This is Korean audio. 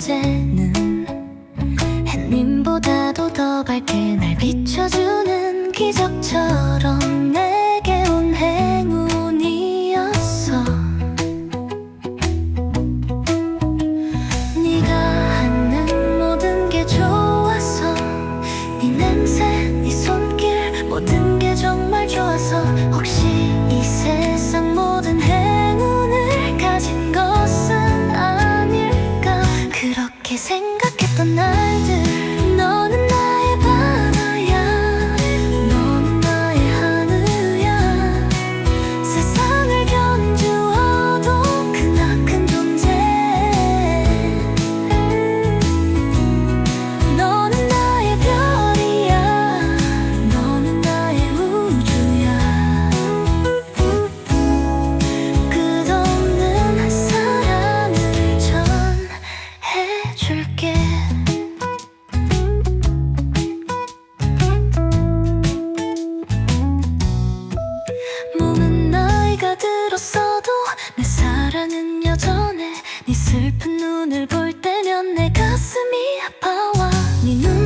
존재는 햇님보다도 더 밝게 날 비춰주는 기적처럼 네 슬픈 눈을 볼 때면 내 가슴이 아파와 네 눈.